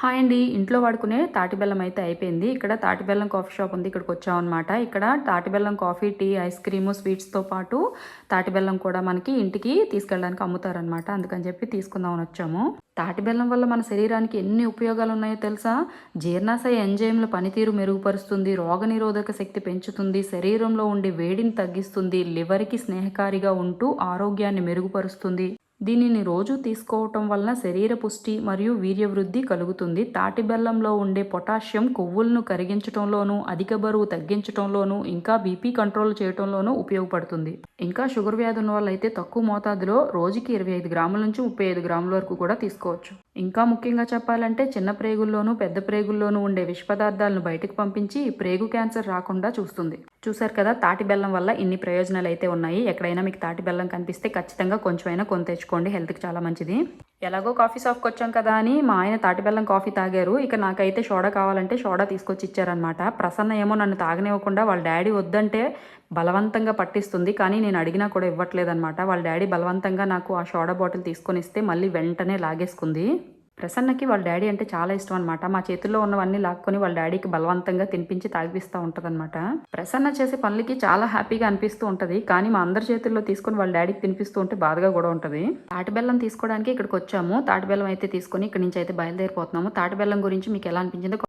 Hi అండి. ఇంట్లో వాడుకునే తాటిబెల్లం అయితే అయిపోయింది. ఇక్కడ తాటిబెల్లం కాఫీ షాప్ ఉంది. ఇక్కడికి వచ్చామన్నమాట. ఇక్కడ తాటిబెల్లం కాఫీ టీ ఐస్ క్రీము స్వీట్స్తో పాటు తాటిబెల్లం కూడా మనకి ఇంటికి తీసుకెళ్ళడానికి అమ్ముతారనమాట అందుకని చెప్పి తీసుకుందామని వచ్చాము. తాటిబెల్లం వల్ల మన శరీరానికి ఎన్ని ఉపయోగాలు ఉన్నాయో తెలుసా? జీర్ణాశయ ఎంజైమ్ల పనితీరు మెరుగుపరుస్తుంది రోగనిరోధక శక్తి పెంచుతుంది శరీరంలో ఉండే వేడిని తగ్గిస్తుంది లివర్కి స్నేహకారిగా ఉంటూ ఆరోగ్యాన్ని మెరుగుపరుస్తుంది. దీనిని రోజు తీసుకోవటం వలన శరీర పుష్టి మరియు వీర్యవృద్ధి కలుగుతుంది. తాటి బెల్లంలో ఉండే పొటాషియం కొవ్వులను కరిగించడంలోనూ అధిక బరువు తగ్గించడంలోనూ ఇంకా బీపీ కంట్రోల్ చేయడంలోనూ ఉపయోగపడుతుంది. ఇంకా షుగర్ వ్యాధి ఉన్న వాళ్ళైతే తక్కువ మోతాదులో రోజుకి ఇరవై ఐదు గ్రాముల నుంచి ముప్పై ఐదు గ్రాముల వరకు కూడా తీసుకోవచ్చు. ఇంకా ముఖ్యంగా చెప్పాలంటే చిన్న ప్రేగుల్లోనూ పెద్ద ప్రేగుల్లోనూ ఉండే విష పదార్థాలను బయటకు పంపించి ప్రేగు క్యాన్సర్ రాకుండా చూస్తుంది. చూసారు కదా తాటి బెల్లం వల్ల ఇన్ని ప్రయోజనాలు అయితే ఉన్నాయి. ఎక్కడైనా మీకు తాటి బెల్లం కనిపిస్తే ఖచ్చితంగా కొంచెమైనా కొని తెచ్చుకోండి. హెల్త్కి చాలా మంచిది. ఎలాగో కాఫీ షాప్కి వచ్చాం కదా అని మా ఆయన తాటిబెల్లం కాఫీ తాగారు. ఇక నాకైతే సోడా కావాలంటే సోడా తీసుకొచ్చి ఇచ్చారనమాట ప్రసన్న ఏమో నన్ను తాగనివ్వకుండా వాళ్ళ డాడీ వద్దంటే బలవంతంగా పట్టిస్తుంది. కానీ నేను అడిగినా కూడా ఇవ్వట్లేదనమాట వాళ్ళ డాడీ బలవంతంగా నాకు ఆ సోడా బాటిల్ తీసుకొని ఇస్తే మళ్ళీ వెంటనే లాగేసుకుంది. ప్రసన్నకి వాళ్ళ డాడీ అంటే చాలా ఇష్టం అనమాట మా చేతుల్లో ఉన్నవన్నీ లాక్కొని వాళ్ళ డాడీకి బలవంతంగా తినిపించి తాగిపిస్తూ ఉంటదన్నమాట. ప్రసన్న చేసే పనులకి చాలా హ్యాపీగా అనిపిస్తూ ఉంటుంది. కానీ మా అందరి చేతుల్లో తీసుకొని వాళ్ళ డాడీకి తినిపిస్తూ ఉంటే బాధగా కూడా ఉంటది. తాటిబెల్లం తీసుకోవడానికి ఇక్కడికి వచ్చాము. తాటిబెల్లం అయితే తీసుకొని ఇక్కడ నుంచి అయితే బయలుదేరిపోతున్నాము. తాటిబెల్లం గురించి మీకు ఎలా అనిపించిందో